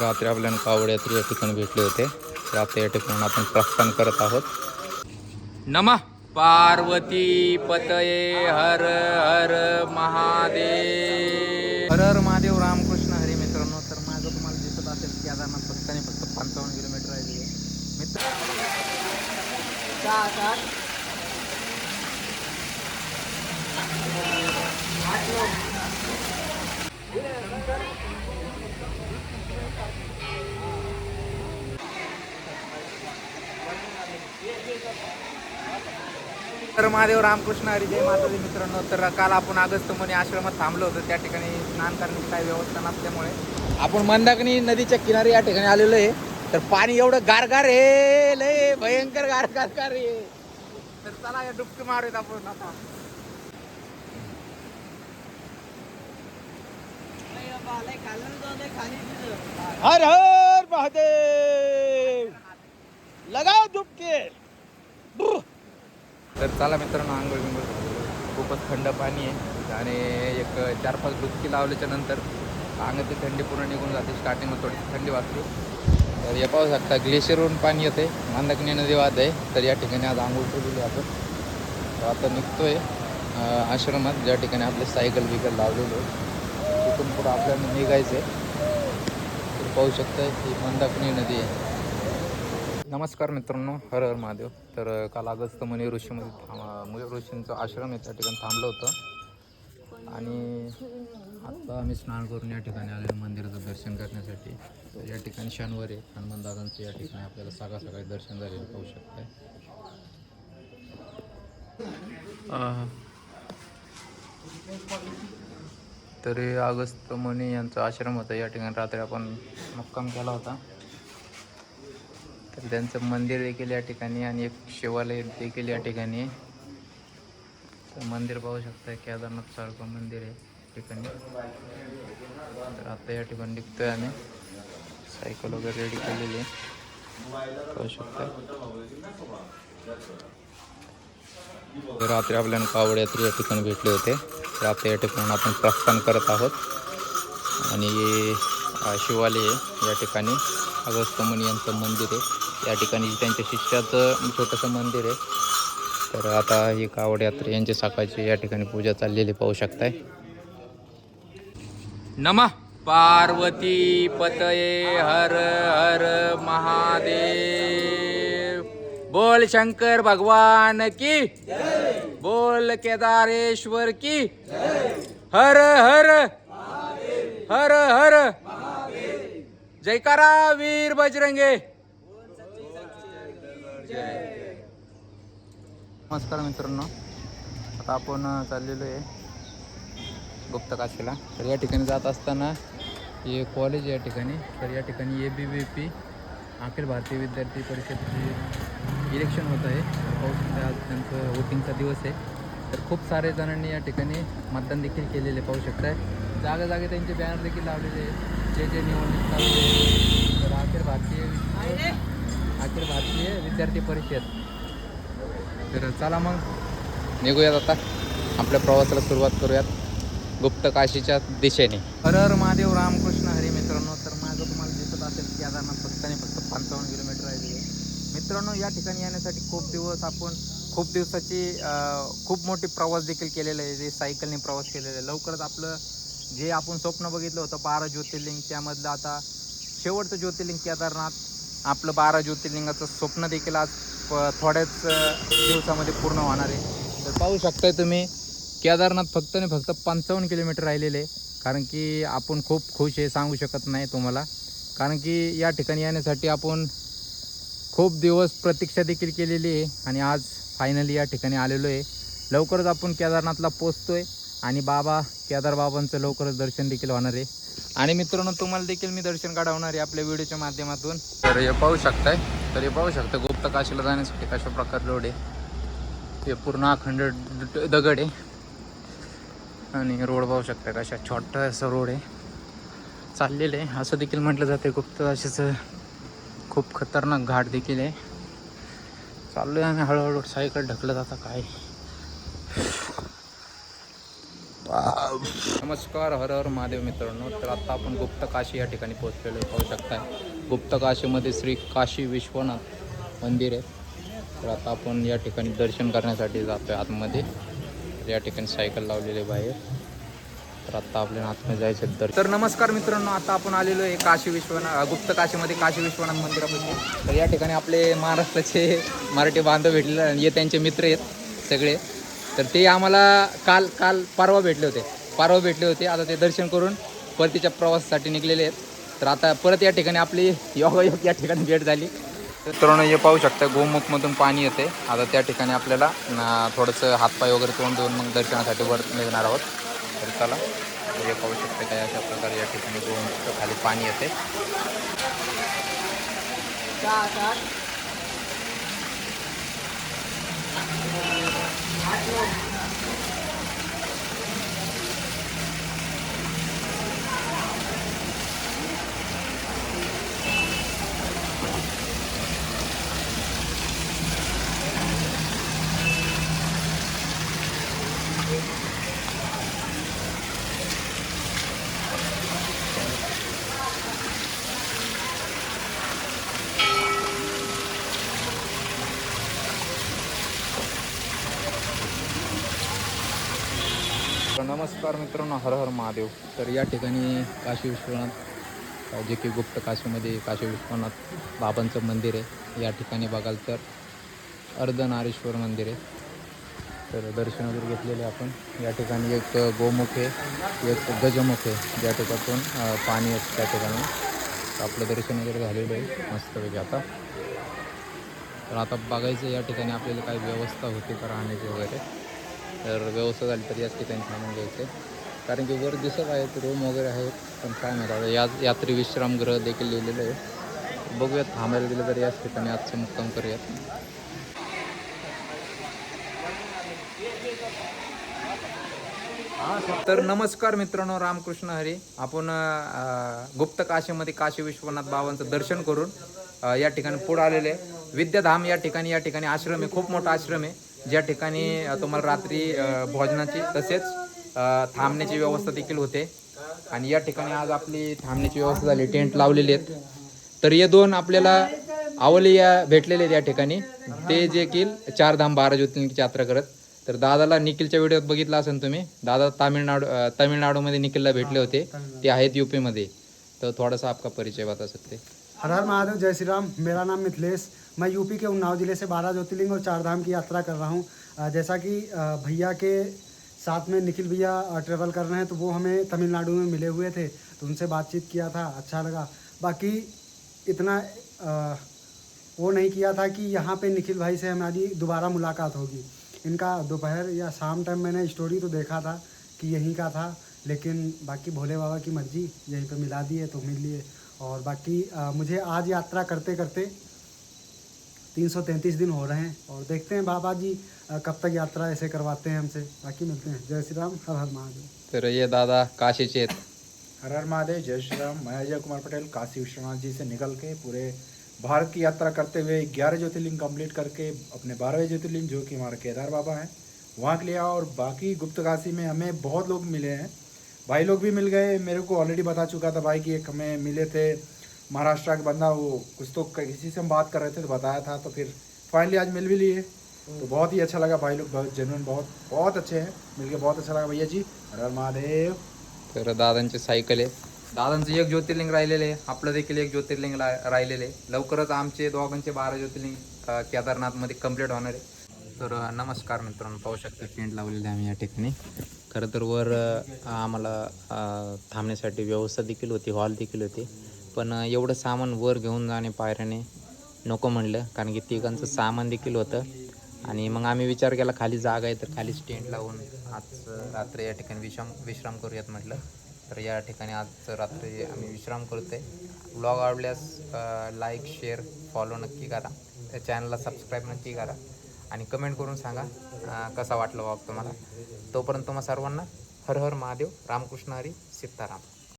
रात्री आपल्याला कावड यात्री या ठिकाणी भेटले होते. रात्री या ठिकाणी आपण प्रस्थान करत आहोत. नमः पार्वती पतये हर हर महादेव. हर हर महादेव रामकृष्ण हरी मित्रांनो तर माझं तुम्हाला दिसत असेल केदारनाथ फक्त आणि फक्त पंचावन्न किलोमीटर आहे. मित्र तर महादेव रामकृष्ण हरी जय माताजी मित्रांनो. तर काल आपण अगस्त मुनी आश्रमात थांबलो होतो. त्या ठिकाणी स्नान करण्याची काही व्यवस्था नसल्यामुळे आपण मंदाकिनी नदीच्या किनारी या ठिकाणी आलेलो आहे. तर पाणी एवढं गारगार हे लय भयंकर गार गारगार तर चला या डुबकी मारूयात आपण आता. हर हर महादेव. लगाओ डुबके. तर चला मित्रांनो आंघोळ बिंगोळ खूपच थंड पाणी आहे आणि एक चार पाच डुबकी लावल्याच्या नंतर अंगातली थंडी पूर्ण निघून जाते. स्टार्टिंगला थोडी थंडी वाजते. तर हे पाहू शकता ग्लेशियरवरून पाणी येते मंदाकिनी नदी वाद आहे. तर या ठिकाणी आज आंघोळ ठेवलेली आपण. तर आता निघतोय आहे आश्रमात. ज्या ठिकाणी आपले सायकल बिकल लावलेलो तिथून पुढं आपल्याला निघायचं आहे तर पाहू शकता ही मंदाकिनी नदी आहे. नमस्कार मित्रांनो हर हर महादेव. तर काल अगस्त मुनी ऋषीमध्ये थांब मुनी ऋषींचा आश्रम आहे त्या ठिकाणी थांबलं होतं. आणि आत्ता आम्ही स्नान करून या ठिकाणी आलेलो मंदिराचं दर्शन करण्यासाठी. तर या ठिकाणी शनिवार आहे हनुमान दादांचं या ठिकाणी आपल्याला सकाळ सकाळी दर्शन झालेलं पाहू शकतं आहे तरी अगस्त मुनी यांचा आश्रम होता या ठिकाणी रात्री आपण मुक्काम केला होता. तर त्यांचं मंदिर देखील या ठिकाणी आणि एक शिवालय देखील या ठिकाणी तर मंदिर पाहू शकता केदारनाथ सारखं मंदिर आहे या ठिकाणी. तर आता या ठिकाणी निघतोय आम्ही. सायकल वगैरे रेडी केलेली आहे. पाहू शकता तर रात्री आपल्याला कावड यात्री या ठिकाणी भेटले होते. तर आता या ठिकाणी आपण प्रस्थान करत आहोत. आणि शिवालय आहे या ठिकाणी. अगस्त मुनी यांचं मंदिर आहे. या ठिकाणी त्यांच्या शिष्याचं छोटंसं मंदिर आहे. तर आता ही कावड यात्रा यांची सकाळची या ठिकाणी पूजा चाललेली पाहू शकताय. नमः पार्वती पतये हर हर महादेव। बोल शंकर भगवान की बोल केदारेश्वर की। हर हर हर हर। जयकारा वीर बजरंगे। नमस्कार मित्रांनो. आता आपण चाललेलो आहे गुप्तकाशीला. तर या ठिकाणी जात असताना हे कॉलेज या ठिकाणी. तर या ठिकाणी A B B P Akhil Bharatiya विद्यार्थी परिषदचे इलेक्शन होत आहे. शकता आज त्यांचं वोटिंगचा दिवस आहे. तर खूप सारे जणांनी या ठिकाणी मतदान देखील केलेले पाहू शकताय. जागा जागे त्यांचे बॅनर देखील लावलेले आहे जे जे निवडणूक तर अखिल भारतीय अखिल भारतीय विद्यार्थी परिषद. तर चला मग निघूयात आता. आपल्या प्रवासाला सुरुवात करूयात. गुप्त काशीच्या दिशेने. हर हर महादेव रामकृष्ण हरी मित्रांनो. तर माझं तुम्हाला दिसत असेल केदारनाथ फक्त आणि फक्त पंचावन्न किलोमीटर आहे. मित्रांनो या ठिकाणी येण्यासाठी खूप दिवस आपण खूप दिवसाची खूप मोठी प्रवास देखील केलेला आहे. जे सायकलने प्रवास केलेला आहे. लवकरच आपलं जे आपण स्वप्न बघितलं होतं बारा ज्योतिर्लिंग त्यामधलं आता शेवटचं ज्योतिर्लिंग केदारनाथ. आपलं बारा ज्योतिर्लिंगाचं स्वप्न देखील आज प- थोड्याच दिवसामध्ये पूर्ण होणार आहे. तर पाहू शकताय तुम्ही केदारनाथ फक्त आणि फक्त पंचावन्न किलोमीटर राहिलेले कारण की आपण खूप खुश आहे सांगू शकत नाही तुम्हाला. कारण की या ठिकाणी येण्यासाठी आपण खूप दिवस प्रतीक्षा देखील केलेली आहे आणि आज फायनली या ठिकाणी आलेलो आहे. लवकरच आपण केदारनाथला पोचतो आहे आणि बाबा केदारबाबांचं लवकरच दर्शन देखील होणार आहे. आणि मित्रांनो तुम्हाला देखील मी दर्शन काढवणार आहे आपल्या व्हिडिओच्या माध्यमातून. तर हे पाहू शकताय. तर हे पाहू शकता गुप्त काशीला जाण्यासाठी कशा प्रकार रोड आहे. हे पूर्ण अखंड दगड आहे. आणि रोड पाहू शकता कशा छोटा असं रोड आहे. चाललेलं आहे. असं देखील म्हटलं जाते गुप्त काशीचं खूप खतरनाक घाट देखील आहे. चाललोय आम्ही हळूहळू सायकल ढकलत आता काय. नमस्कार हर हर महादेव मित्रांनो. तर आता आपण गुप्त काशी या ठिकाणी पोहोचलेलो पाहू शकता गुप्त काशीमध्ये श्री काशी विश्वनाथ मंदिर आहे. तर आता आपण या ठिकाणी दर्शन करण्यासाठी जातो आहे आतमध्ये या ठिकाणी सायकल लावलेली आहे बाहेर. तर आता आपल्या आतमध्ये जायचं तर तर नमस्कार मित्रांनो आता आपण आलेलो आहे काशी विश्वनाथ गुप्त काशीमध्ये काशी विश्वनाथ मंदिरामध्ये. तर या ठिकाणी आपले महाराष्ट्राचे मराठी बांधव भेटले आणि हे त्यांचे मित्र आहेत सगळे. तर ते आम्हाला काल काल परवा भेटले होते. परवा भेटले होते. आता ते दर्शन करून परतीच्या प्रवासासाठी निघलेले आहेत. तर आता परत या ठिकाणी आपली योगायोग या ठिकाणी भेट झाली. तर मित्रांनो हे पाहू शकता गोमुखमधून पाणी येते आता त्या ठिकाणी आपल्याला थोडंसं हातपाय वगैरे तोंड देऊन मग दर्शनासाठी वर निघणार आहोत. तर चला तर हे पाहू शकता काय अशा प्रकारे या ठिकाणी गोमुख खाली पाणी येते तर नमस्कार मित्रांनो हर हर महादेव. तर या ठिकाणी काशी विश्वनाथ जे की गुप्त काशीमध्ये काशी विश्वनाथ बाबांचं मंदिर आहे या ठिकाणी बघाल तर अर्धनारेश्वर मंदिर आहे. तर दर्शन वगैरे घेतलेले आपण. या ठिकाणी एक गोमुख आहे एक गजमुख आहे ज्या ठिकाणून पाणी आहे त्या ठिकाणी. आपलं दर्शन वगैरे झालेलं आहे मस्तपैकी आता. तर आता बघायचं या ठिकाणी आपल्याला काही व्यवस्था होती का राहण्याची वगैरे. तर व्यवस्था झाली तर याच ठिकाणी थांबून घ्यायचे. कारण की वर दिसत आहेत रूम वगैरे आहेत पण काय माहिती आता या यात्री विश्रामगृह देखील लिहिलेलं आहे. बघूयात थांबायला गेलं तर याच ठिकाणी आजचं मुक्काम करूयात. तर नमस्कार मित्रांनो रामकृष्ण हरी. आपण गुप्त काशीमध्ये काशी विश्वनाथ बाबांचं दर्शन करून या ठिकाणी पुढे आलेले आहे. विद्याधाम या ठिकाणी या ठिकाणी आश्रम आहे खूप मोठा आश्रम आहे. ज्या ठिकाणी तुम्हाला रात्री भोजनाची तसेच थांबण्याची व्यवस्था देखील होते. आणि या ठिकाणी आज आपली थांबण्याची व्यवस्था झाली. टेंट लावलेले आहेत. तर हे दोन आपल्याला आवलिया भेटलेले आहेत या ठिकाणी. ते देखील चार धाम बारा ज्योतिर्लिंगची यात्रा करत. तर दादाला निखिलच्या व्हिडिओत बघितला असेल तुम्ही. दादा तामिळनाडू तामिळनाडूमध्ये निखिलला भेटले होते. ते आहेत यूपीमध्ये तर थोडासा आपका परिचय बता सकते. हर हर महादेव जय श्रीराम. मेरा नाम मिथिलेश. मैं यूपी के उन्नाव ज़िले से बारह ज्योतिर्लिंग और चार धाम की यात्रा कर रहा हूँ। जैसा कि भैया के साथ में निखिल भैया ट्रेवल कर रहे हैं तो वो हमें तमिलनाडु में मिले हुए थे तो उनसे बातचीत किया था अच्छा लगा। बाकी इतना वो नहीं किया था कि यहाँ पे निखिल भाई से हमारी दोबारा मुलाकात होगी। इनका दोपहर या शाम टाइम मैंने स्टोरी तो देखा था कि यहीं का था लेकिन बाकी भोले बाबा की मर्ज़ी यहीं पे मिला दिए तो मिल लिए। और बाकी अ, मुझे आज यात्रा करते करते 333 दिन हो रहे हैं और देखते हैं बाबा जी कब तक यात्रा ऐसे करवाते हैं हमसे। बाकी मिलते हैं। जय श्री राम हर हर महादेव। तर ये दादा काशी चेत। हर हर महादेव जय श्री राम। मैं अजय कुमार पटेल काशी विश्वनाथ जी से निकल के पूरे भारत की यात्रा करते हुए ग्यारह ज्योतिर्लिंग कंप्लीट करके अपने बारहवें ज्योतिर्लिंग जो कि हमारे केदार बाबा हैं वहाँ के लिए और बाकी गुप्त काशी में हमें बहुत लोग मिले हैं। भाई लोग भी मिल गए। मेरे को ऑलरेडी बता चुका था भाई कि एक हमें मिले थे महाराष्ट्र के बंदा वो कुछ तो किसी से हम बात कर रहे थे तो बताया था तो फिर फाइनली आज मिल भी लिए। तो बहुत ही अच्छा लगा भाई लोग बहुत जेनुअन बहुत बहुत अच्छे हैं। मिलके बहुत अच्छा लगा भैया जी। हर महादेव। तर दादांची सायकल आहे। दादांचं एक ज्योतिर्लिंग राहिलेलं आहे. आपलं देखील एक ज्योतिर्लिंग राहिलेलं आहे. लवकरच आमचे दोघांचे बारा ज्योतिर्लिंग केदारनाथमध्ये कंप्लीट होणार आहे. तर नमस्कार मित्रांनो. पाहू शकता टेंट लावलेले आहे आम्ही या ठिकाणी. खरं तर वर आम्हाला थांबण्यासाठी व्यवस्था देखील होती हॉल देखील होती. पण एवढं सामान वर घेऊन जाणे पायऱ्याने नको म्हणलं. कारण की तिघांचं सामान देखील होतं. आणि मग आम्ही विचार केला खाली जागा आहे तर खाली स्टेंट लावून आज रात्री या ठिकाणी विश्राम विश्राम करूयात म्हटलं. तर या ठिकाणी आज रात्री आम्ही विश्राम करतो आहे ब्लॉग आवडल्यास लाईक शेअर फॉलो नक्की करा. त्या चॅनलला सबस्क्राईब नक्की करा. आणि कमेंट करून सांगा कसा वाटलं वाग तुम्हाला. तोपर्यंत तुम्हा सर्वांना हर हर महादेव रामकृष्ण हरी सीताराम.